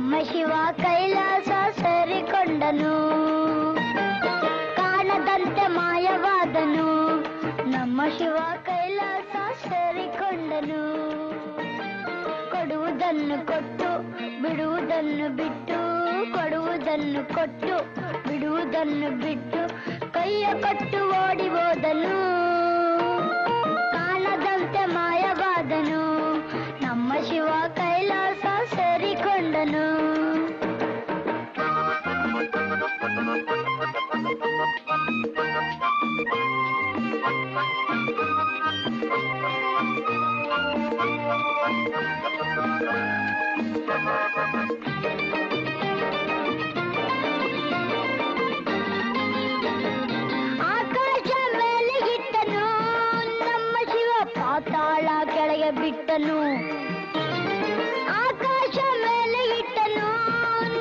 ನಮ್ಮ ಶಿವ ಕೈಲಾಸ ಸರಿಕೊಂಡನು. ಕಾಣದಂತೆ ಮಾಯವಾದನು. ನಮ್ಮ ಶಿವ ಕೈಲಾಸ ಸರಿಕೊಂಡನು. ಕೊಡುವುದನ್ನು ಕೊಟ್ಟು ಬಿಡುವುದನ್ನು ಬಿಟ್ಟು, ಕೊಡುವುದನ್ನು ಕೊಟ್ಟು ಬಿಡುವುದನ್ನು ಬಿಟ್ಟು ಕೈಯ ಕೊಟ್ಟು ಓಡಿ ಹೋದನು. ಕಾಣದಂತೆ ಮಾಯವಾದನು ಬಿಟ್ಟನು ಆಕಾಶ ಮೇಲೆ ಇಟ್ಟನು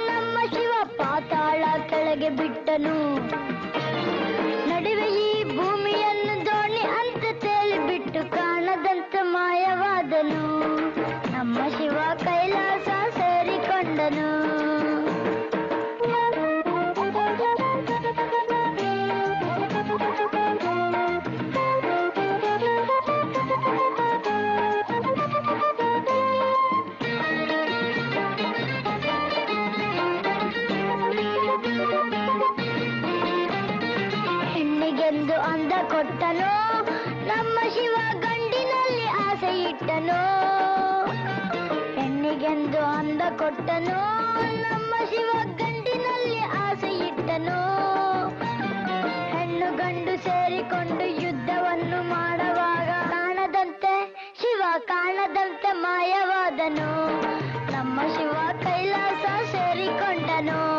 ನಮ್ಮ ಶಿವ ಪಾತಾಳ ಕೆಳಗೆ ಬಿಟ್ಟನು. ಅಂದ ಕೊಟ್ಟನು, ನಮ್ಮ ಶಿವ ಗಂಡಿನಲ್ಲಿ ಆಸೆ ಇಟ್ಟನು. ಹೆಣ್ಣಿಗೆಂದು ಅಂದ ಕೊಟ್ಟನು, ನಮ್ಮ ಶಿವ ಗಂಡಿನಲ್ಲಿ ಆಸೆ ಇಟ್ಟನು. ಹೆಣ್ಣು ಗಂಡು ಸೇರಿಕೊಂಡು ಯುದ್ಧವನ್ನು ಮಾಡುವಾಗ ಕಾಣದಂತೆ, ಶಿವ ಕಾಣದಂತೆ ಮಾಯವಾದನು. ನಮ್ಮ ಶಿವ ಕೈಲಾಸ ಸೇರಿಕೊಂಡನು.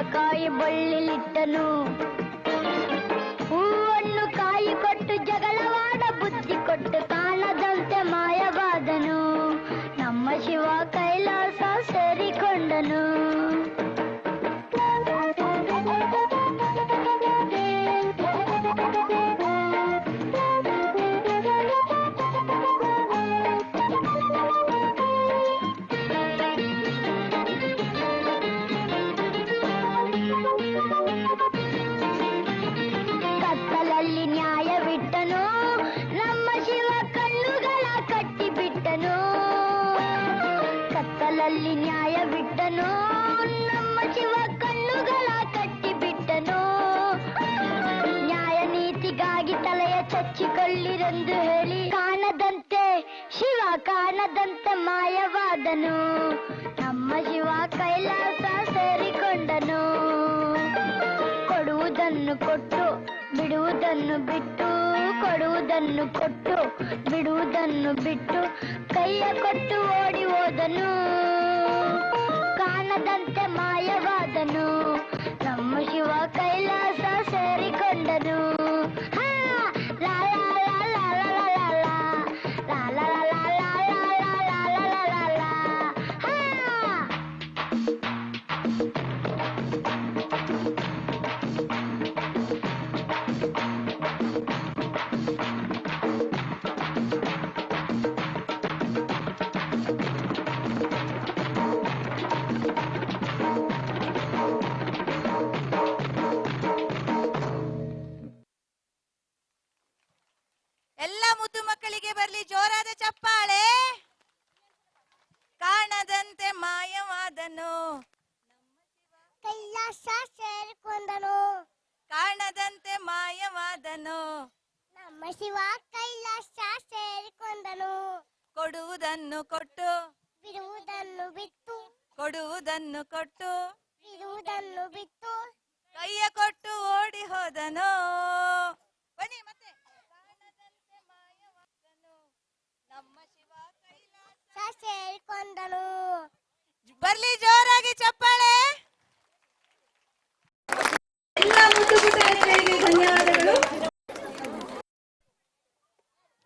ಕುಂಬಳಕಾಯಿ ಬಳ್ಳಿಲಿಟ್ಟನು. ಹೂವನ್ನು ಕಾಯಿ ಕೊಟ್ಟು ಜಗಳವಾಡ ಬುದ್ಧಿ ಕೊಟ್ಟು ಕಾಣದಂತೆ ಮಾಯವಾದನು. ನಮ್ಮ ಶಿವ ಕೈಲಾಸ ಸೇರಿಕೊಂಡನು. ಕತ್ತಲಲ್ಲಿ ನ್ಯಾಯವಿಟ್ಟನು ನಮ್ಮ ಶಿವ ಕಣ್ಣುಗಳ ಕಟ್ಟಿಬಿಟ್ಟನು ನ್ಯಾಯ ನೀತಿಗಾಗಿ ತಲೆಯ ಚಚ್ಚಿಕೊಳ್ಳಿರೆಂದು ಹೇಳಿ ಕಾಣದಂತೆ, ಶಿವ ಕಾಣದಂತೆ ಮಾಯವಾದನು. ನಮ್ಮ ಶಿವ ಕೈಲಾಸ ಸೇರಿಕೊಂಡನು. ಕೊಡುವುದನ್ನು ಕೊಟ್ಟು, ಬಿಡುವುದನ್ನು ಬಿಟ್ಟು, ಕೊಡುವುದನ್ನು ಕೊಟ್ಟು, ಬಿಡುವುದನ್ನು ಬಿಟ್ಟು, ಕೈಯ ಕೊಟ್ಟು ಓಡಿ ಹೋದನು. ಕಾಣದಂತೆ ಮಾಯವಾದನು ನಮ್ಮ ಶಿವ ಎಲ್ಲ ಮುದ್ದು ಮಕ್ಕಳಿಗೆ ಬರಲಿ ಜೋರಾದ ಚಪ್ಪಾಳೆ. ಕಾಣದಂತೆ ಮಾಯವಾದನು. ಕೈಲಾಸ ಸೇರಿಕೊಂಡನು. ಕಾಣದಂತೆ ಮಾಯವಾದನು. ನಮ್ಮ ಶಿವ ಕೈಲಾಸ ಸೇರಿಕೊಂಡನು. ಕೊಡುವುದನ್ನು ಕೊಟ್ಟು. ಬಿಡುವುದನ್ನು ಬಿಟ್ಟು. ಕೊಡುವುದನ್ನು ಕೊಟ್ಟು. ಬಿಡುವುದನ್ನು ಬಿಟ್ಟು. ಕೈಯ ಕೊಟ್ಟು ಓಡಿ ಹೋದನು.